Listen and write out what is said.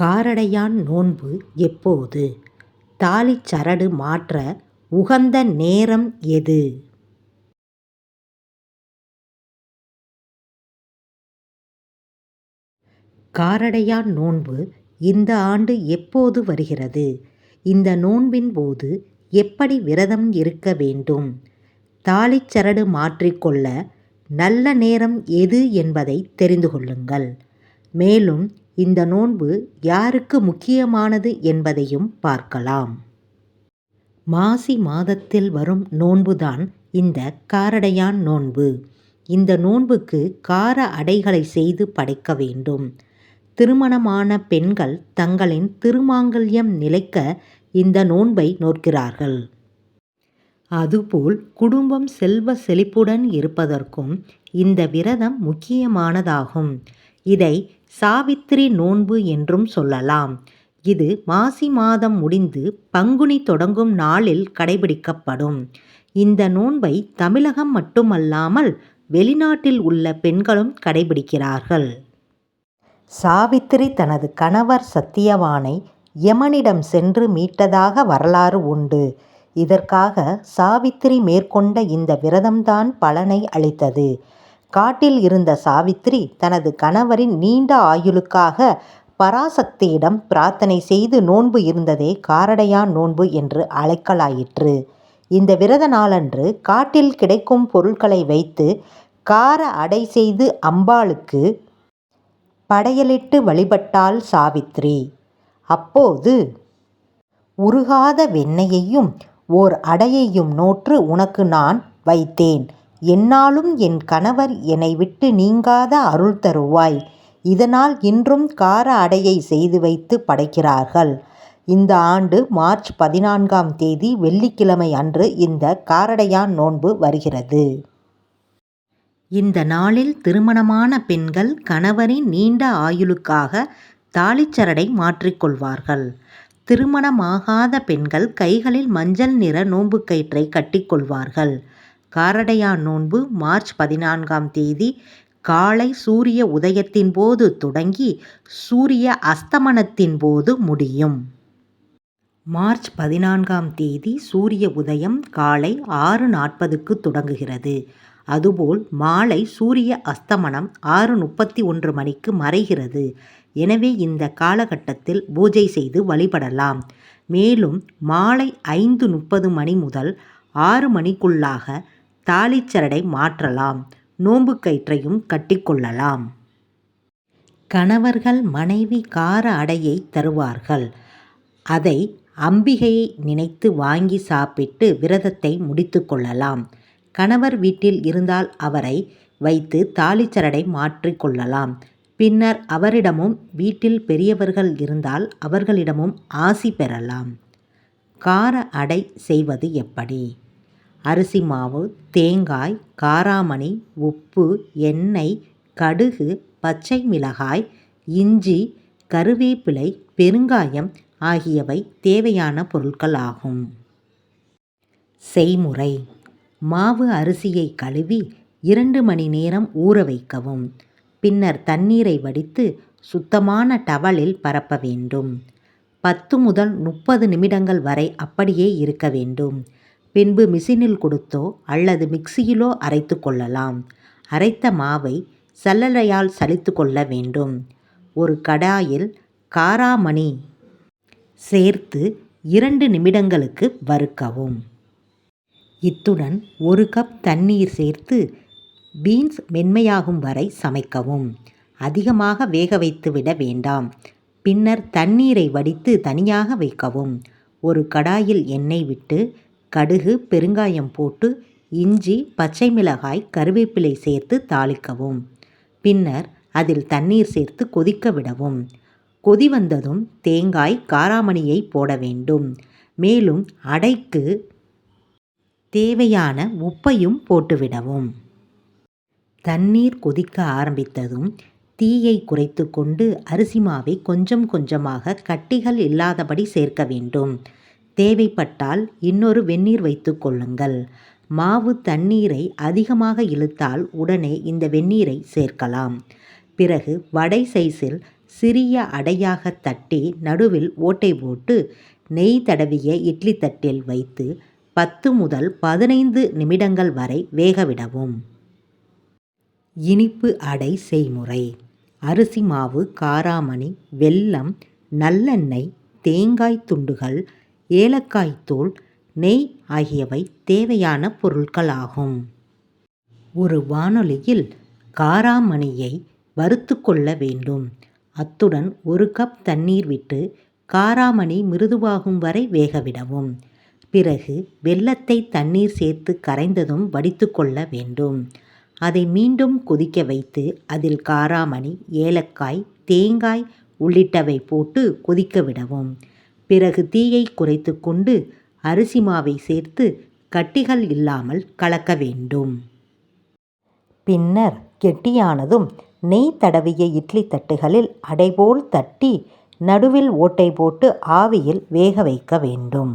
காரடையான் நோன்பு எப்போது? தாலிச் சரடு மாற்ற உகந்த நேரம் எது? காரடையான் நோன்பு இந்த ஆண்டு எப்போது வருகிறது? இந்த நோன்பின் போது எப்படி விரதம் இருக்க வேண்டும்? தாலிச் சரடு மாற்றிக்கொள்ள நல்ல நேரம் எது என்பதை தெரிந்து கொள்ளுங்கள். மேலும் இந்த நோன்பு யாருக்கு முக்கியமானது என்பதையும் பார்க்கலாம். மாசி மாதத்தில் வரும் நோன்புதான் இந்த காரடையான் நோன்பு. இந்த நோன்புக்கு கார அடைகளை செய்து படைக்க வேண்டும். திருமணமான பெண்கள் தங்களின் திருமாங்கல்யம் நிலைக்க இந்த நோன்பை நோக்கிறார்கள் அதுபோல் குடும்பம் செல்வ செழிப்புடன் இருப்பதற்கும் இந்த விரதம் முக்கியமானதாகும். இதை சாவித்திரி நோன்பு என்றும் சொல்லலாம். இது மாசி மாதம் முடிந்து பங்குனி தொடங்கும் நாளில் கடைபிடிக்கப்படும். இந்த நோன்பை தமிழகம் மட்டுமல்லாமல் வெளிநாட்டில் உள்ள பெண்களும் கடைபிடிக்கிறார்கள். சாவித்திரி தனது கணவர் சத்தியவானை யமனிடம் சென்று மீட்டதாக வரலாறு உண்டு. இதற்காக சாவித்திரி மேற்கொண்ட இந்த விரதம்தான் பலனை அளித்தது. காட்டில் இருந்த சாவித்திரி தனது கணவரின் நீண்ட ஆயுளுக்காக பராசக்தியிடம் பிரார்த்தனை செய்து நோன்பு இருந்ததே காரடையான் நோன்பு என்று அழைக்கலாயிற்று. இந்த விரத நாளன்று காட்டில் கிடைக்கும் பொருட்களை வைத்து கார அடை செய்து அம்பாளுக்கு படையலிட்டு வழிபட்டாள் சாவித்திரி அப்போது உருகாத வெண்ணெயையும் ஓர் அடையையும் நோற்று உனக்கு நான் வைத்தேன். எந்நாளும் என் கணவர் என்னை விட்டு நீங்காத அருள் தருவாய். இதனால் இன்றும் கார அடையை செய்து வைத்து படைக்கிறார்கள். இந்த ஆண்டு மார்ச் பதினான்காம் தேதி வெள்ளிக்கிழமை அன்று இந்த காரடையான் நோன்பு வருகிறது. இந்த நாளில் திருமணமான பெண்கள் கணவரின் நீண்ட ஆயுளுக்காக தாலிச்சரடை மாற்றிக்கொள்வார்கள். திருமணமாகாத பெண்கள் கைகளில் மஞ்சள் நிற நோன்பு கயிற்றை கட்டிக்கொள்வார்கள். காரடையான் நோன்பு மார்ச் பதினான்காம் தேதி காலை சூரிய உதயத்தின் போது தொடங்கி சூரிய அஸ்தமனத்தின் போது முடியும். மார்ச் பதினான்காம் தேதி சூரிய உதயம் காலை ஆறு நாற்பதுக்கு தொடங்குகிறது. அதுபோல் மாலை சூரிய அஸ்தமனம் ஆறு முப்பத்தி ஒன்று மணிக்கு மறைகிறது. எனவே இந்த காலகட்டத்தில் பூஜை செய்து வழிபடலாம். மேலும் மாலை ஐந்து முப்பது மணி முதல் ஆறு மணிக்குள்ளாக தாலிச்சரடை மாற்றலாம் நோன்பு கயிற்றையும் கட்டிக்கொள்ளலாம். கணவர்கள் மனைவி கார அடையை தருவார்கள். அதை அம்பிகையை நினைத்து வாங்கி சாப்பிட்டு விரதத்தை முடித்து கொள்ளலாம். கணவர் வீட்டில் இருந்தால் அவரை வைத்து தாலிச்சரடை மாற்றிக்கொள்ளலாம் பின்னர் அவரிடமும் வீட்டில் பெரியவர்கள் இருந்தால் அவர்களிடமும் ஆசி பெறலாம். கார அடை செய்வது எப்படி? அரிசி மாவு தேங்காய் காராமணி உப்பு எண்ணெய் கடுகு பச்சை மிளகாய் இஞ்சி கருவேப்பிலை பெருங்காயம் ஆகியவை தேவையான பொருட்கள் ஆகும். செய்முறை. மாவு அரிசியை கழுவி இரண்டு மணி நேரம் ஊற வைக்கவும். பின்னர் தண்ணீரை வடித்து சுத்தமான டவலில் பரப்ப வேண்டும். பத்து முதல் முப்பது நிமிடங்கள் வரை அப்படியே இருக்க வேண்டும். பின்பு மிஷினில் கொடுத்தோ அல்லது மிக்சியிலோ அரைத்து கொள்ளலாம். அரைத்த மாவை சல்லடையால் சலித்து கொள்ள வேண்டும். ஒரு கடாயில் காராமணி சேர்த்து இரண்டு நிமிடங்களுக்கு வறுக்கவும். இத்துடன் ஒரு கப் தண்ணீர் சேர்த்து பீன்ஸ் மென்மையாகும் வரை சமைக்கவும். அதிகமாக வேக வைத்து விட வேண்டாம். பின்னர் தண்ணீரை வடித்து தனியாக வைக்கவும். ஒரு கடாயில் எண்ணெய் விட்டு கடுகு பெருங்காயம் போட்டு இஞ்சி பச்சை மிளகாய் கருவேப்பிலை சேர்த்து தாளிக்கவும். பின்னர் அதில் தண்ணீர் சேர்த்து கொதிக்க விடவும். கொதி வந்ததும் தேங்காய் காராமணியை போட வேண்டும். மேலும் அடைக்கு தேவையான உப்பையும் போட்டுவிடவும் தண்ணீர் கொதிக்க ஆரம்பித்ததும் தீயை குறைத்து கொண்டு அரிசி மாவை கொஞ்சம் கொஞ்சமாக கட்டிகள் இல்லாதபடி சேர்க்க வேண்டும். தேவைப்பட்டால் இன்னொரு வெந்நீர் வைத்து கொள்ளுங்கள். மாவு தண்ணீரை அதிகமாக இழுத்தால் உடனே இந்த வெந்நீரை சேர்க்கலாம். பிறகு வடை சைஸில் சிறிய அடையாக தட்டி நடுவில் ஓட்டை போட்டு நெய் தடவிய இட்லி தட்டில் வைத்து பத்து முதல் பதினைந்து நிமிடங்கள் வரை வேகவிடவும். இனிப்பு அடை செய்முறை. அரிசி மாவு காராமணி வெல்லம் நல்லெண்ணெய் தேங்காய் துண்டுகள் ஏலக்காய் தூள் நெய் ஆகியவை தேவையான பொருட்களாகும். ஒரு வானொலியில் காராமணியை வறுத்து கொள்ள வேண்டும். அத்துடன் ஒரு கப் தண்ணீர் விட்டு காராமணி மிருதுவாகும் வரை வேகவிடவும். பிறகு வெல்லத்தை தண்ணீர் சேர்த்து கரைந்ததும் வடித்து கொள்ள வேண்டும். அதை மீண்டும் கொதிக்க வைத்து அதில் காராமணி ஏலக்காய் தேங்காய் உள்ளிட்டவை போட்டு கொதிக்க விடவும். பிறகு தீயை குறைத்து கொண்டு அரிசி மாவை சேர்த்து கட்டிகள் இல்லாமல் கலக்க வேண்டும். பின்னர் கெட்டியானதும் நெய் தடவிய இட்லி தட்டுகளில் அடைபோல் தட்டி நடுவில் ஓட்டை போட்டு ஆவியில் வேக வைக்க வேண்டும்.